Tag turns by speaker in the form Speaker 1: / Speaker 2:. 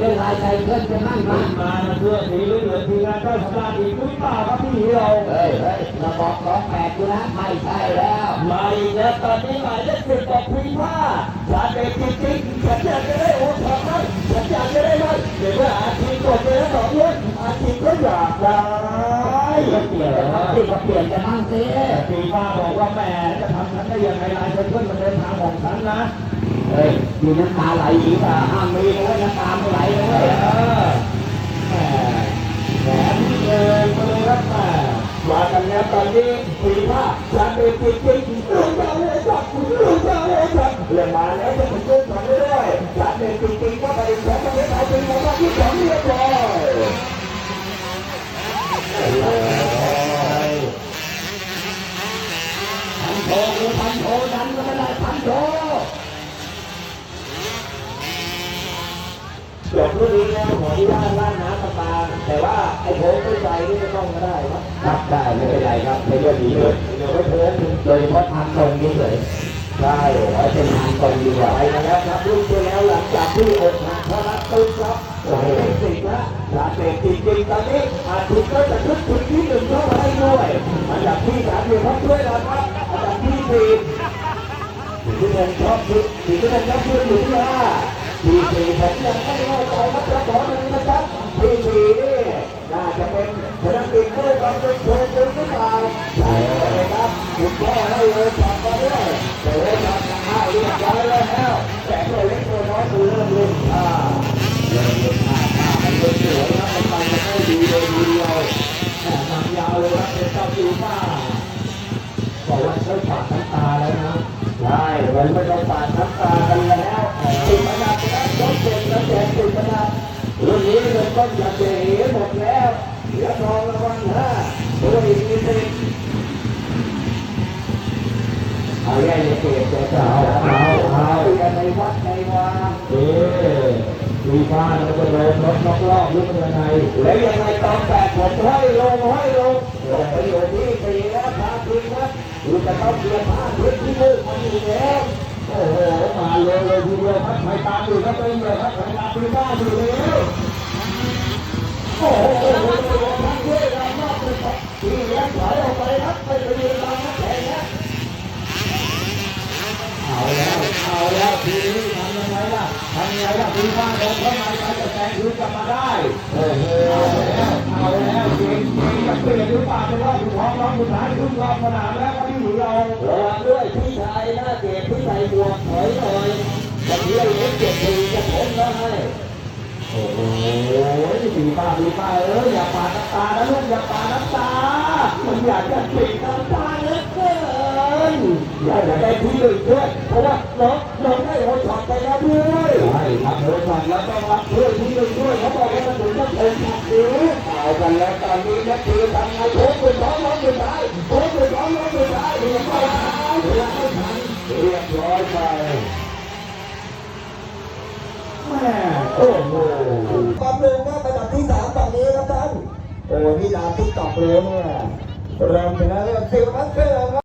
Speaker 1: เรื่องรายใจเพื่อนจะนั่งมา
Speaker 2: มาเพื่อนหนีเหลือทีละเจ้าสตาร์ดีกุ้ยเปล่าครั
Speaker 1: บ
Speaker 2: พี่หนีเราเฮ
Speaker 1: ้ยเฮ้ยาบอกสองแปดกูนะไม่ใช่แล้ว
Speaker 2: ไม่นะตอนนี้หมายเลขสิบบอกคุยว่าสาเด็กจริงๆฉันอยากจะได้โอ้ทำไมฉันอจะได้ไหมเดี๋ยวเพื่อาทิตย์ก่อนเลยสองเดือนอาทิตย์ก็อยากได้เปลี่
Speaker 1: ที่เปลี่ยนจะนั่ง
Speaker 2: ซิปีป้าบอกว่าแม่จะทำฉันได้ยังไงลายเพื่อนมันเดินทางของฉันนะ
Speaker 1: เฮ้ยมีน้ำตาไหลอีกอะห้ามมีเลยน้ำตาไม่ไหลนะ
Speaker 2: เออแหมแหมเดินมาเลยครับแม่ว่ากันแล้วตอนนี้ปีป้าชาเด็กจริงๆลูกเจ้าเลยจับลูกเจ้าเลยจับเรื่องมาแล้วจะเป็น จบรุ่
Speaker 1: นนี้
Speaker 2: แล้วขออนุญาตล่าน้ำตาตาแต่ว่าไอ้โถไม่ใจนี่ไม่ต้องก็ได้ครับ
Speaker 1: ครับได้ไม่เป็นไรครับไม่
Speaker 2: เดี๋
Speaker 1: เรื่
Speaker 2: ย
Speaker 1: อ
Speaker 2: ว
Speaker 1: ง
Speaker 2: เดี๋
Speaker 1: นี้
Speaker 2: ยว
Speaker 1: เลย
Speaker 2: เดี๋ยวไม่โถ
Speaker 1: โดยเฉพาะทางตรงนี้เลย
Speaker 2: ใช่
Speaker 1: ขอเป็นทางตรงดีกว่า
Speaker 2: ไปมาแล้วครับรุ่นที่แล้วหลังจากที่อกหักเพราะรักตุ้ครับโอ้โหสิบละลาเตะจริงๆตอนนี้อาทิตย์ก็จะขึ้นถึงที่หนึ่งเข้ามาให้ด้วยอันดับที่สามอยู่ครับด้วยนะครับอันดับที่สี่ถึงที่หนึ่งชอบถึงที่หนึ่งชอบขึ้นอยู่ที่ห้า ทีทีผมยังไม่เข้าใจครับจะขอหนึ่งนะครับทีทีนี่น่าจะเป็นชนะติดด้วยความเป็นโชว์เป็นหรือเปล่าใช่เลยครับคุณพ่อให้เลยจับมาด้วยเดี๋ยทำข้าวเรียบร้อยแล้วแต่ตัวเล็กตัวน้อยคือเริ่มเล่นท่าเริ่มเล่นท่าท่ามันเล่นสวยครับมันไปมันไม่ดีเลยทีเดียวแต่ทำยาวเลยครับเป็นเจ้าจีป้าบอกว่าใช้ปาดน้ำตาแล้วนะใช่มันไม่ต้องปาดน้ำตากันแล้วติดขนาดแล้ว ต้นเจ็บแล้วแจกติดขนาดรุ่นนี้เงินต้นจะเสียหมดแล้วเหลือทองรางวัลห้าตัวอีกนิดนึงเอาแย่ในเขตจะเอาเอาเอาในวัดในวาเอ๊มีฟ้าแล้วก็ลงรถนอกรอบหรือเป็นยังไงแล้วยังไงตอนแปดผมห้อยลงห้อยลงลงไปอยู่ที่สี่แล้วพาทีนะดูจะต้องเปลี่ยนผ้าพื้นที่มืดมันอยู่แล้ว โอ้โหมาเลยเลยทีเดียวครับใครตามอยู่ก็เป็นเลยครับใครตามปีบ้าอยู่แล้วโอ้โหโอ้โหทั้งด้วยรามากเลยครับทีเลี้ยงถอออกไปครับไปไปยืนรามนักแข่งนะเอาแล้วเอาแล้วทีนี้ทำยังไงล่ะทำยังไงล่ะทีบ้านโดนเข้ามาใครจะแซงคืนกลับมาได้โอ้โห ปลี่ยนหรือเปล่าเป็นรอบสุดท้องรอบสุดท้ายขึ้นรอบสนามแล้วครับพี่หนูเราระวังด้วยพี่ชายหน้าเกตพี่ใส่หมวกถอยหน่อยวันนี้เล็กเจ็ดทีจะพ้นแล้วให้โอ้โหปีป้าปีป้าเอ้ยอย่าปาดน้ำตานะลูกอย่าปาดน้ำตา มันอยากจะปิดน้ำตาเหลือเกินอยากจะได้ที่หนึ่งด้วยเพราะว่าน้องน้องได้โอช็อตไปแล้วด้วยใช่ครับโอช็อตแล้วต้องรับเพื่อนที่หนึ่งด้วยเขาบอกว่ามันถึงจะเป็นช็อตนี้เอากัน แล้วตอนนี้นักคือทำไงโค้งเป็นท้องน้องเป็นท้ายโค้งเป็นท้องน้องเป็นท้ายเรียบร้อยเรียบร้อยเรียบร้อยไปแม่โอ้โห
Speaker 3: ความเร็วก็ระดับที่สามฝั่งนี้ครับท่านโอ้นี่ดาวติ๊กตอกเลยเนี่ยเราชนะเรื่องสิบนัดเพื่อ